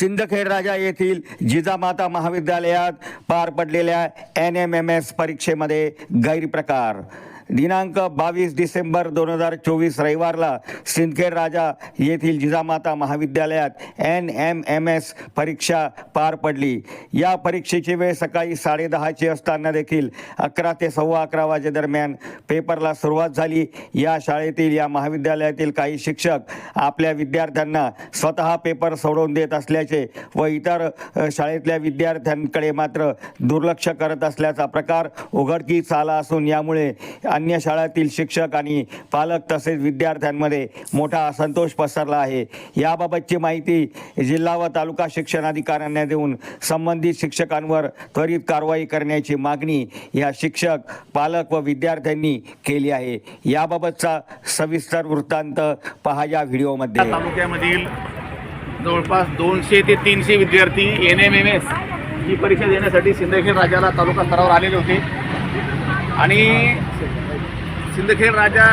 सिंदखेड राजा येथील जिजामाता महाविद्यालयात पार पडलेल्या एन एम एम एस परीक्षेमध्ये गैरप्रकार. दिनांक बावीस डिसेंबर दोन हजार चोवीस रविवारला सिंदखेड राजा येथील जिजामाता महाविद्यालयात एन एम एम एस परीक्षा पार पडली. या परीक्षेची वेळ सकाळी साडेदहाची असताना देखील अकरा ते सव्वा अकरा वाजेदरम्यान पेपरला सुरुवात झाली. या शाळेतील या महाविद्यालयातील काही शिक्षक आपल्या विद्यार्थ्यांना स्वतः पेपर सोडवून देत असल्याचे व इतर शाळेतल्या विद्यार्थ्यांकडे मात्र दुर्लक्ष करत असल्याचा प्रकार उघडकीस आला असून यामुळे अन्य शाळेतील शिक्षक आणि पालक तसेच विद्यार्थ्यांमध्ये मोठा असंतोष पसरला आहे. याबाबतची माहिती जिल्हा व तालुका शिक्षण अधिकाऱ्यांना देऊन संबंधित शिक्षकांवर त्वरित कारवाई करण्याची मागणी या शिक्षक पालक व विद्यार्थ्यांनी केली आहे. याबाबतचा सविस्तर वृत्तांत पहा या व्हिडिओमध्ये. तालुक्यामधील जवळपास दोनशे ते तीनशे विद्यार्थी एन एम एम एस ही परीक्षा देण्यासाठी सिंदखेड राजाला तालुका स्तरावर आलेले होते. आणि सिंदखेड राजा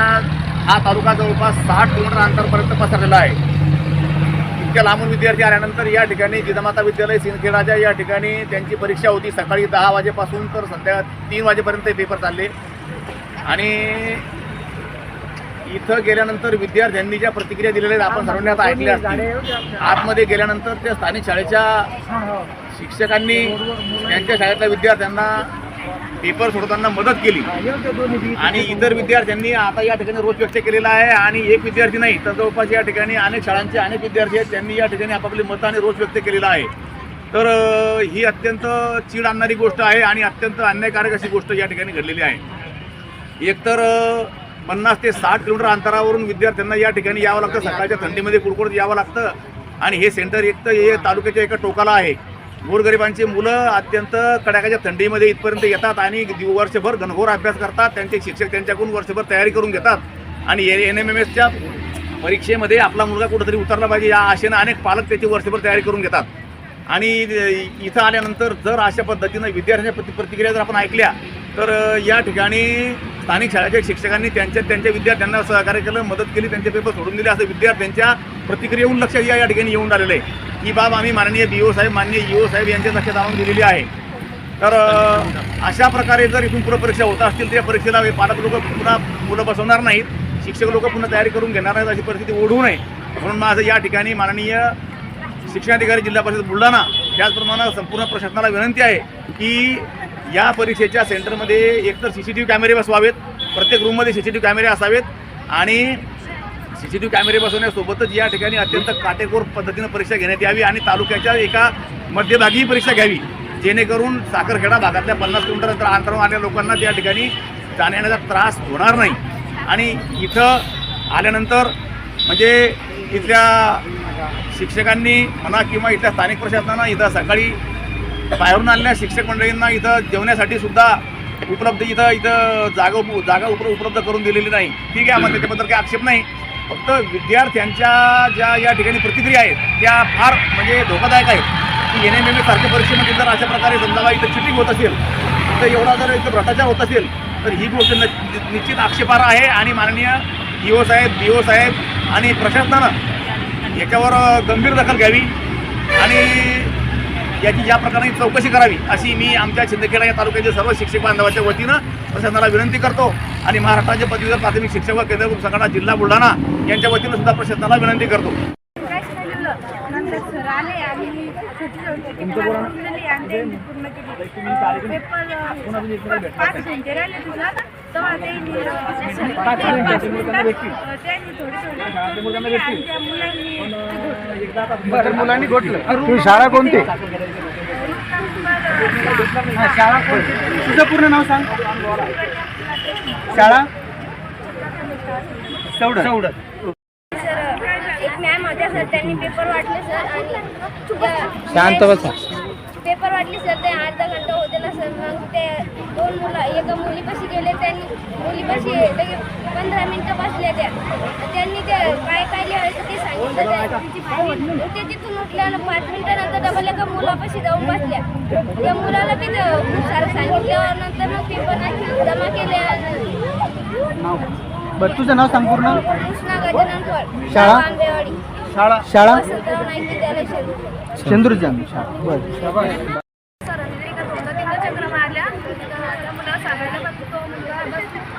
हा तालुका जवळपास साठ किलोमीटर अंतरपर्यंत पसरलेला आहे. इतक्या लांबून विद्यार्थी आल्यानंतर या ठिकाणी जिजामाता विद्यालय सिंदखेड राजा या ठिकाणी त्यांची परीक्षा होती सकाळी दहा वाजेपासून तर संध्या तीन वाजेपर्यंत पेपर चालले. आणि इथं गेल्यानंतर विद्यार्थ्यांनी ज्या प्रतिक्रिया दिलेल्या आपण सर्वांनी आता ऐकल्या असतील. आतमध्ये गेल्यानंतर त्या स्थानिक शाळेच्या शिक्षकांनी त्यांच्या शाळेतल्या विद्यार्थ्यांना पेपर सोडवताना मदत केली. आणि इतर विद्यार्थ्यांनी आता या ठिकाणी रोष व्यक्त केलेला आहे. आणि एक विद्यार्थी नाही तर जवळपास या ठिकाणी अनेक शाळांचे अनेक विद्यार्थी आहेत त्यांनी या ठिकाणी आपापली मतं आणि रोष व्यक्त केलेला आहे. तर ही अत्यंत चीड आणणारी गोष्ट आहे आणि अत्यंत अन्यायकारक अशी गोष्ट या ठिकाणी घडलेली आहे. एकतर पन्नास ते साठ किलोमीटर अंतरावरून विद्यार्थ्यांना या ठिकाणी यावं लागतं. सकाळच्या थंडीमध्ये कुडकुडत यावं लागतं. आणि हे सेंटर एक तर हे तालुक्याच्या एका टोकाला आहे. गोरगरिबांची मुलं अत्यंत कडाक्याच्या थंडीमध्ये इथपर्यंत येतात आणि वर्षभर घनघोर अभ्यास करतात. त्यांचे शिक्षक त्यांच्याकडून वर्षभर तयारी करून घेतात. आणि एन एम एम एसच्या परीक्षेमध्ये आपला मुलगा कुठंतरी उतरला पाहिजे या आशेनं अनेक पालक त्याची वर्षभर तयारी करून घेतात. आणि इथं आल्यानंतर जर अशा पद्धतीनं विद्यार्थ्यांच्या प्रति प्रतिक्रिया जर आपण ऐकल्या तर या ठिकाणी स्थानिक शाळेच्या शिक्षकांनी त्यांच्या त्यांच्या विद्यार्थ्यांना सहकार्य केलं मदत केली त्यांचे पेपर सोडून दिले. असं विद्यार्थ्यांच्या प्रतिक्रियेहून लक्षात या या ठिकाणी येऊन आलेलं आहे. ही बाब आम्ही माननीय बी ओ साहेब माननीय ई ओ साहेब यांच्या लक्षात आणून दिलेली आहे. तर अशा प्रकारे जर इथून पुढे परीक्षा होत असतील तर या परीक्षेला हे पालक लोक पुन्हा मुलं बसवणार नाहीत. शिक्षक लोक पुन्हा तयारी करून घेणार नाहीत अशी परिस्थिती ओढू नये. म्हणून माझं या ठिकाणी माननीय शिक्षणाधिकारी जिल्हा परिषद बुलढाणा त्याचप्रमाणे संपूर्ण प्रशासनाला विनंती आहे की या परीक्षेच्या सेंटरमध्ये एकतर सी सी टी व्ही कॅमेरे बसवावेत प्रत्येक रूममध्ये सी सी टी व्ही कॅमेरे असावेत आणि सी सी टी व्ही कॅमेरे बसवण्यासोबतच या ठिकाणी अत्यंत काटेकोर पद्धतीनं परीक्षा घेण्यात यावी आणि तालुक्याच्या एका मध्यभागीही परीक्षा घ्यावी. जेणेकरून साखरखेडा भागातल्या पन्नास किलोमीटर अंतर अंतरावर आलेल्या लोकांना त्या ठिकाणी जाण्याचा त्रास होणार नाही. आणि इथं आल्यानंतर म्हणजे इथल्या शिक्षकांनी म्हणा किंवा इथल्या स्थानिक प्रशासनानं इथं सकाळी बाहेरून आलेल्या शिक्षक मंडळींना इथं जेवण्यासाठी सुद्धा उपलब्ध इथं इथं जागा उप- जागा उप उपलब्ध करून दिलेली नाही. ठीक आहे आम्हाला त्याच्याबद्दल काही आक्षेप नाही. फक्त विद्यार्थ्यांच्या ज्या या ठिकाणी प्रतिक्रिया आहेत त्या फार म्हणजे धोकादायक आहेत. की एन एम एम सारख्या परीक्षेमध्ये जर अशा प्रकारे समजावा इथं चिटिंग होत असेल तर एवढा जर इथं भ्रष्टाचार होत असेल तर ही गोष्ट न- निश्चित आक्षेपार्ह आहे आणि माननीय ई ओ साहेब बी ओ साहेब आणि प्रशासनानं याच्यावर गंभीर दखल घ्यावी. आणि याची या प्रकारे चौकशी करावी अशी मी आमच्या शिंदखेडा या तालुक्यातील सर्व शिक्षक बांधवाच्या वतीनं प्रशासनाला विनंती करतो. आणि महाराष्ट्राचे पदवीधर प्राथमिक शिक्षक व केंद्र संघटना जिल्हा बुलढाणा यांच्या वतीनं सुद्धा प्रशासनाला विनंती करतो. आणि मुलांनी घोटलं. तुझी शाळा कोणती? शाळा कोणती? तुझं पूर्ण नाव सांग. शाळा? चौड चौड सर एक मॅम होत्या सर त्यांनी पेपर वाटले सर आणि शांत बसा. पेपर वाटले सर ते अर्धा घंटा होते ना सर. मग ते दोन मुलं एका मुलीपाशी गेले त्यांनी मुलीपाशी पंधरा मिनिटं बसल्या त्या. त्यांनी ते काय काय लिहायचं ते सांगितलं. ते तिथून उठल्यानं पाच मिनिटानंतर डबल एका मुलापाशी जाऊन बसल्या. त्या मुलाला बी ते खूप सारं सांगितलं. नंतर मग पेपर जमा केले बरं तुझं नाव सांग पूर्ण. कृष्णा गजानन फळ. शाळा? शाळा? शाळा? शाळा बरं.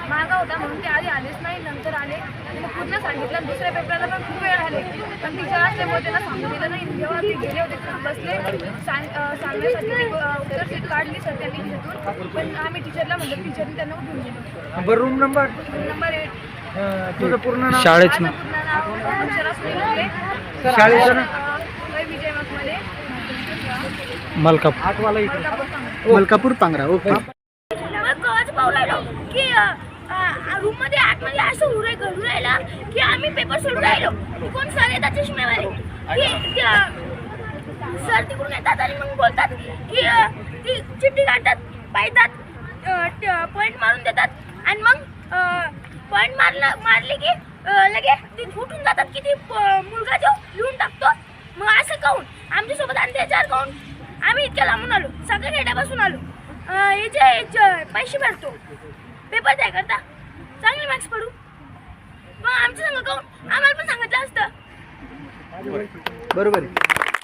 मागा होता म्हणून ते आधी आलेच नाही नंतर आले पूर्ण सांगितलं दुसऱ्या पेपरला पण खूप वेळ आले पण टीचर असल्यामुळे त्यांना सांगू दिलं नाही जेव्हा ते गेले होते तेव्हा बसले सांग अं, सांगण्यासाठी ती अं, उत्तर सीट काढली सर त्यांनी तिथून पण आम्ही टीचरला म्हणलं टीचरनी त्यांना उठून दिलं बरं रूम नंबर नंबर एट तुझं पूर्ण नाव? शाळेचं माझं पूर्ण नाव अक्षरा सुनील इंगळे. शाळेचं मलकापूर. आठवाला मलकापूर पांगरा ओके. कळच की रूममध्ये आतमध्ये असं उरे घडू राहिला की आम्ही पेपर सोडून राहिलो. कोण सर येतात चष्मेवाले की त्या- सर तिकडून येतात आणि मग बोलतात की ती चिठ्ठी काढतात पाहतात पॉईंट मारून देतात. आणि मग पॉईंट मारलं मारले की लगे ती उठून जातात की ती मुलगा जो लिहून टाकतो. मग असं काहून आमच्यासोबत आणि त्याच्यावर काहून आम्ही इतक्या लांबून आलो. सगळ्या खेड्यापासून आलो. याचे पैसे भरतो पेपर द्या करता. चांगले मार्क्स पडू. मग आमचं सांगा काऊन आम्हाला पण सांगितलं असतं. बरोबर आहे.